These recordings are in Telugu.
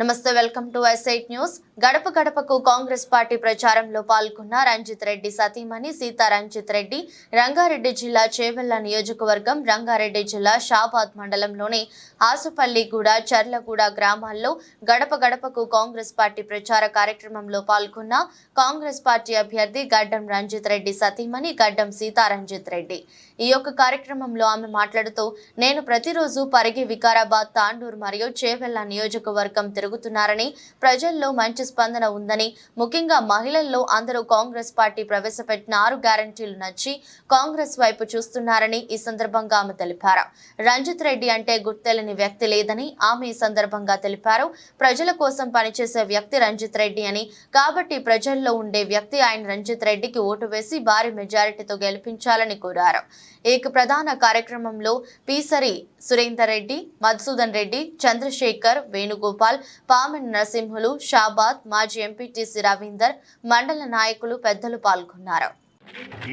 నమస్తే వెల్కమ్ టు ఎస్ఐట్ న్యూస్ గడప గడపకు కాంగ్రెస్ పార్టీ ప్రచారంలో పాల్గొన్న రంజిత్ రెడ్డి సతీమణి సీతా రంజిత్ రెడ్డి రంగారెడ్డి జిల్లా చేవెళ్ళ నియోజకవర్గం రంగారెడ్డి జిల్లా షాబాద్ మండలంలోని ఆసుపల్లిగూడ చర్లగూడ గ్రామాల్లో గడప గడపకు కాంగ్రెస్ పార్టీ ప్రచార కార్యక్రమంలో పాల్గొన్న కాంగ్రెస్ పార్టీ అభ్యర్థి గడ్డం రంజిత్ రెడ్డి సతీమణి గడ్డం సీతా రంజిత్ రెడ్డి. ఈ యొక్క కార్యక్రమంలో ఆమె మాట్లాడుతూ నేను ప్రతిరోజు పరిగి వికారాబాద్ తాండూరు మరియు చేవెళ్ళ నియోజకవర్గం జరుగుతున్నారని ప్రజల్లో మంచి స్పందన ఉందని ముఖ్యంగా మహిళల్లో అందరూ కాంగ్రెస్ పార్టీ ప్రవేశపెట్టిన ఆరు గ్యారంటీలు నచ్చి కాంగ్రెస్ వైపు చూస్తున్నారని ఈ సందర్భంగా ఆమె తెలిపారు. రంజిత్ రెడ్డి అంటే గుర్తెలని వ్యక్తి లేదని ఆమె ఈ సందర్భంగా తెలిపారు. ప్రజల కోసం పనిచేసే వ్యక్తి రంజిత్ రెడ్డి అని కాబట్టి ప్రజల్లో ఉండే వ్యక్తి ఆయన రంజిత్ రెడ్డికి ఓటు వేసి భారీ మెజారిటీతో గెలిపించాలని కోరారు. ఈ ప్రధాన కార్యక్రమంలో పీసరి సురేందర్ రెడ్డి మధుసూదన్ రెడ్డి చంద్రశేఖర్ వేణుగోపాల్ పామెన్ నరసింహులు షాబాద్ మాజీ ఎంపీటీసీ రవీందర్ మండల నాయకులు పెద్దలు పాల్గొన్నారు.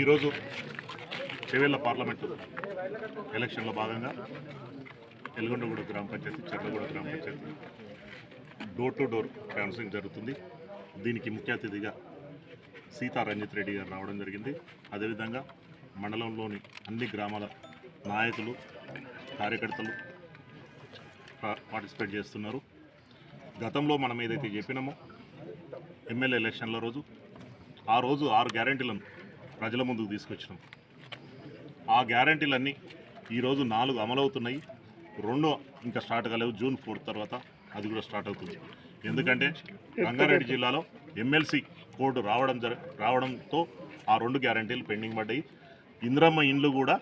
ఈరోజు చెవేళ్ళ పార్లమెంటు ఎలక్షన్లో భాగంగా ఎల్గొండగూడ గ్రామ పంచాయతీ చెర్లగూడ గ్రామ panchayati door to door canvassing జరుగుతుంది. దీనికి ముఖ్య అతిథిగా సీతా రంజిత్ రెడ్డి గారు రావడం జరిగింది. అదేవిధంగా మండలంలోని అన్ని గ్రామాల నాయకులు కార్యకర్తలు పార్టిసిపేట్ చేస్తున్నారు. గతంలో మనం ఏదైతే చెప్పినామో ఎమ్మెల్యే ఎలక్షన్ల రోజు ఆ రోజు ఆరు గ్యారంటీలను ప్రజల ముందుకు తీసుకొచ్చినాం. ఆ గ్యారంటీలన్నీ ఈరోజు నాలుగు అమలవుతున్నాయి. రెండు ఇంకా స్టార్ట్ కాలేవు జూన్ ఫోర్త్ తర్వాత అది కూడా స్టార్ట్ అవుతుంది. ఎందుకంటే రంగారెడ్డి జిల్లాలో ఎమ్మెల్సీ కోడ్ రావడం జర రావడంతో ఆ రెండు గ్యారంటీలు పెండింగ్ పడ్డాయి. ఇంద్రమ్మ ఇండ్లు కూడా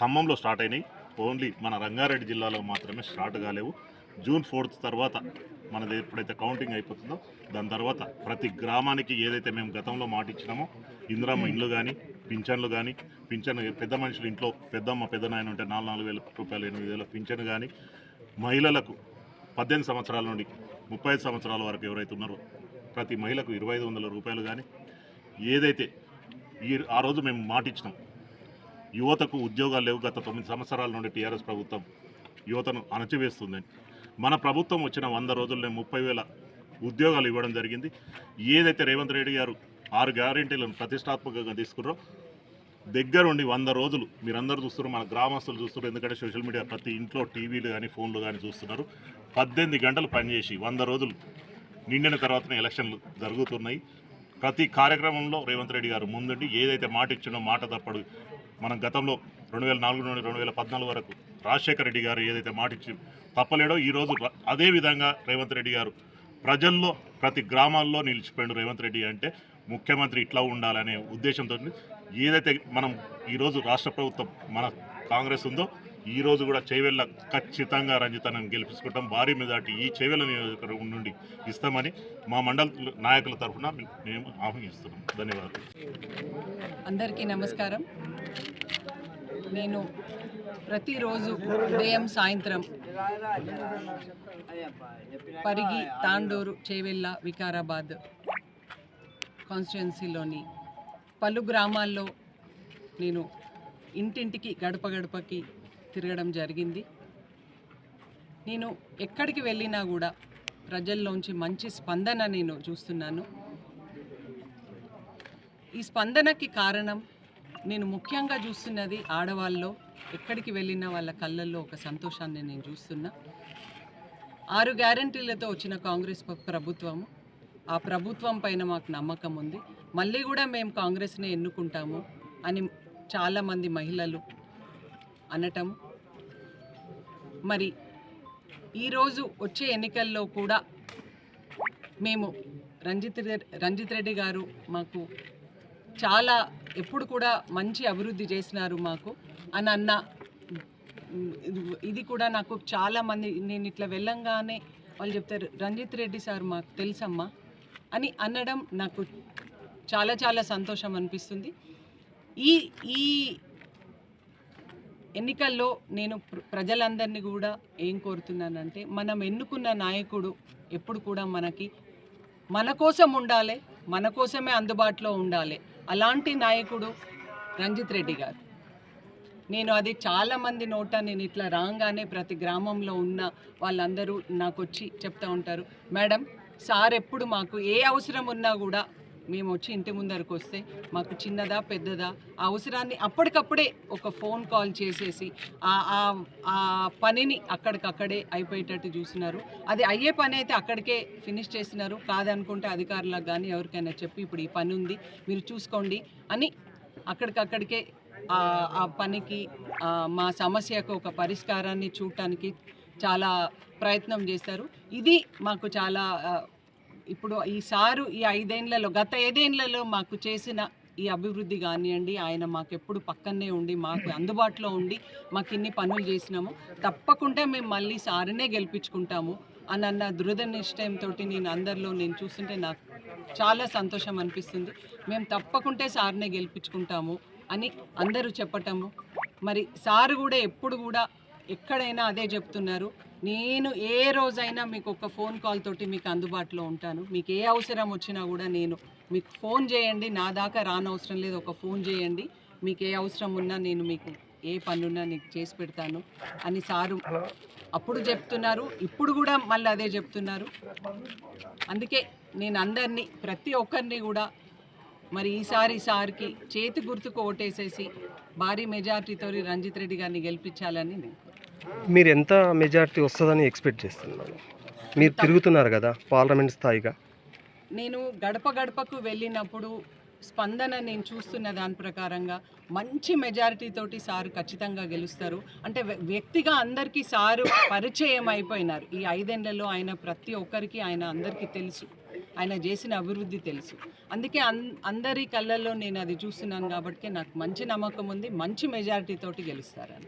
ఖమ్మంలో స్టార్ట్ అయినాయి. ఓన్లీ మన రంగారెడ్డి జిల్లాలో మాత్రమే స్టార్ట్ కాలేవు. జూన్ ఫోర్త్ తర్వాత మనది ఎప్పుడైతే కౌంటింగ్ అయిపోతుందో దాని తర్వాత ప్రతి గ్రామానికి ఏదైతే మేము గతంలో మాట ఇచ్చినామో ఇందిరామ్మ ఇండ్లు కానీ పింఛన్లు కానీ పింఛన్ పెద్ద మనుషులు ఇంట్లో పెద్దమ్మ పెద్ద నాయన ఉంటే నాలుగు నాలుగు వేల రూపాయలు ఎనిమిది వేల పింఛన్ కానీ మహిళలకు పద్దెనిమిది సంవత్సరాల నుండి ముప్పై ఐదు సంవత్సరాల వరకు ఎవరైతే ఉన్నారో ప్రతి మహిళకు ఇరవై ఐదు వందల రూపాయలు కానీ ఏదైతే ఈ ఆ రోజు మేము మాట ఇచ్చినాం యువతకు ఉద్యోగాలు లేవు గత తొమ్మిది సంవత్సరాల నుండి టీఆర్ఎస్ ప్రభుత్వం యువతను అణచివేస్తుందని మన ప్రభుత్వం వచ్చిన వంద రోజుల్లో ముప్పై వేల ఉద్యోగాలు ఇవ్వడం జరిగింది. ఏదైతే రేవంత్ రెడ్డి గారు ఆరు గ్యారెంటీలను ప్రతిష్టాత్మకంగా తీసుకున్నారో దగ్గరుండి వంద రోజులు మీరందరూ చూస్తున్నారు మన గ్రామస్తులు చూస్తున్నారు ఎందుకంటే సోషల్ మీడియా ప్రతి ఇంట్లో టీవీలు కానీ ఫోన్లు కానీ చూస్తున్నారు. పద్దెనిమిది గంటలు పనిచేసి వంద రోజులు నిండిన తర్వాతనే ఎలక్షన్లు జరుగుతున్నాయి. ప్రతి కార్యక్రమంలో రేవంత్ రెడ్డి గారు ముందుండి ఏదైతే మాట ఇచ్చినో మాట తప్పడు. మనం గతంలో రెండు వేల నాలుగు నుండి రెండు వేల పద్నాలుగు వరకు రాజశేఖర రెడ్డి గారు ఏదైతే మాట ఇచ్చి తప్పలేడో ఈరోజు అదే విధంగా రేవంత్ రెడ్డి గారు ప్రజల్లో ప్రతి గ్రామాల్లో నిలిచిపోయాడు రేవంత్ రెడ్డి అంటే ముఖ్యమంత్రి ఇట్లా ఉండాలనే ఉద్దేశంతో ఏదైతే మనం ఈరోజు రాష్ట్ర ప్రభుత్వం మన కాంగ్రెస్ ఉందో ఈ రోజు కూడా చేవెళ్ళ ఖచ్చితంగా రంజితను గెలిపించుకుంటాం. భారీ మెజార్టీ ఈ చేవెళ్ళ నియోజకవర్గం నుండి ఇస్తామని మా మండల నాయకుల తరఫున మేము ఆహ్వానిస్తున్నాం. ధన్యవాదాలు. అందరికీ నమస్కారం. నేను ప్రతిరోజు ఉదయం సాయంత్రం పరిగి తాండూరు చేవెళ్ళ వికారాబాద్ కాన్స్టిట్యున్సీలోని పలు గ్రామాల్లో నేను ఇంటింటికి గడప గడపకి తిరగడం జరిగింది. నేను ఎక్కడికి వెళ్ళినా కూడా ప్రజల్లోంచి మంచి స్పందన నేను చూస్తున్నాను. ఈ స్పందనకి కారణం నేను ముఖ్యంగా చూస్తున్నది ఆడవాళ్ళలో ఎక్కడికి వెళ్ళినా వాళ్ళ కళ్ళల్లో ఒక సంతోషాన్ని నేను చూస్తున్నా. ఆరు గ్యారంటీలతో వచ్చిన కాంగ్రెస్ ప్రభుత్వము. ఆ ప్రభుత్వం పైన మాకు నమ్మకం ఉంది. మళ్ళీ కూడా మేము కాంగ్రెస్ని ఎన్నుకుంటాము అని చాలామంది మహిళలు అనటం మరి ఈరోజు వచ్చే ఎన్నికల్లో కూడా మేము రంజిత్ రంజిత్ రెడ్డి గారు మాకు చాలా ఎప్పుడు కూడా మంచి అభివృద్ధి చేసినారు మాకు. అని అన్న ఇది- కూడా నాకు చాలామంది నేను ఇట్లా వెళ్ళంగానే వాళ్ళు చెప్తారు రంజిత్ రెడ్డి సార్ మాకు తెలుసమ్మా అని అనడం నాకు చాలా చాలా సంతోషం అనిపిస్తుంది. ఈ ఈ ఎన్నికల్లో నేను ప్ర- ప్రజలందరినీ కూడా ఏం కోరుతున్నానంటే మనం ఎన్నుకున్న నాయకుడు ఎప్పుడు కూడా మనకి మన కోసం ఉండాలి మన కోసమే అందుబాటులో ఉండాలి. అలాంటి నాయకుడు రంజిత్ రెడ్డి గారు. నేను అది చాలామంది నోట నేను ఇట్లా రాగానే ప్రతి గ్రామంలో ఉన్న వాళ్ళందరూ నాకు వచ్చి చెప్తా ఉంటారు. మేడం సార్ ఎప్పుడు మాకు ఏ అవసరం ఉన్నా కూడా మేము వచ్చి ఇంటి ముందరకు వస్తే మాకు చిన్నదా పెద్దదా ఆ అవసరాన్ని అప్పటికప్పుడే ఒక ఫోన్ కాల్ చేసేసి ఆ ఆ- పనిని అక్కడికక్కడే అయిపోయేటట్టు చూసినారు అది అయ్యే పని అయితే అక్కడికే ఫినిష్ చేసినారు కాదనుకుంటే అధికారులకు కానీ ఎవరికైనా చెప్పి ఇప్పుడు ఈ పని ఉంది మీరు చూసుకోండి అని అక్కడికక్కడికే ఆ ఆ పనికి మా సమస్యకు ఒక పరిష్కారాన్ని చూడటానికి చాలా ప్రయత్నం చేస్తారు. ఇది మాకు చాలా ఇప్పుడు ఈ సారు ఈ ఐదేళ్ళలో గత ఐదేళ్ళలో మాకు చేసిన ఈ అభివృద్ధి కానివ్వండి ఆయన మాకు ఎప్పుడు పక్కనే ఉండి మాకు అందుబాటులో ఉండి మాకు ఇన్ని పనులు చేసినాము. తప్పకుండా మేము మళ్ళీ సారునే గెలిపించుకుంటాము అని అన్న దృఢ నిశ్చయంతో నేను అందరిలో నేను చూస్తుంటే నాకు చాలా సంతోషం అనిపిస్తుంది. మేము తప్పకుంటే సార్నే గెలిపించుకుంటాము అని అందరూ చెప్పటము. మరి సారు కూడా ఎప్పుడు కూడా ఎక్కడైనా అదే చెప్తున్నారు. నేను ఏ రోజైనా మీకు ఒక ఫోన్ కాల్ తోటి మీకు అందుబాటులో ఉంటాను. మీకు ఏ అవసరం వచ్చినా కూడా నేను మీకు ఫోన్ చేయండి. నా దాకా రానవసరం లేదు. ఒక ఫోన్ చేయండి. మీకు ఏ అవసరం ఉన్నా నేను మీకు ఏ పనున్నా నీకు చేసి పెడతాను. అని సారు అప్పుడు చెప్తున్నారు. ఇప్పుడు కూడా మళ్ళీ అదే చెప్తున్నారు. అందుకే నేను అందరినీ ప్రతి ఒక్కరిని కూడా మరి ఈసారి సార్కి చేతి గుర్తుకు ఓటేసేసి భారీ మెజార్టీతో రంజిత్ రెడ్డి గారిని గెలిపించాలని నేను మీరు ఎంత మెజారిటీ వస్తుందని ఎక్స్పెక్ట్ చేస్తున్నారు? మీరు తిరుగుతున్నారు కదా పార్లమెంట్ స్థాయిగా. నేను గడప గడపకు వెళ్ళినప్పుడు స్పందన నేను చూస్తున్న దాని ప్రకారంగా మంచి మెజారిటీ తోటి సారు ఖచ్చితంగా గెలుస్తారు. అంటే వ్య- వ్యక్తిగా అందరికీ సారు పరిచయం అయిపోయినారు. ఈ ఐదేళ్ళలో ఆయన ప్రతి ఒక్కరికి ఆయన అందరికీ తెలుసు. ఆయన చేసిన అభివృద్ధి తెలుసు. అందుకే అన్ అందరి కళ్ళల్లో నేను అది చూస్తున్నాను కాబట్టి నాకు మంచి నమ్మకం ఉంది. మంచి మెజారిటీ తోటి గెలుస్తారని.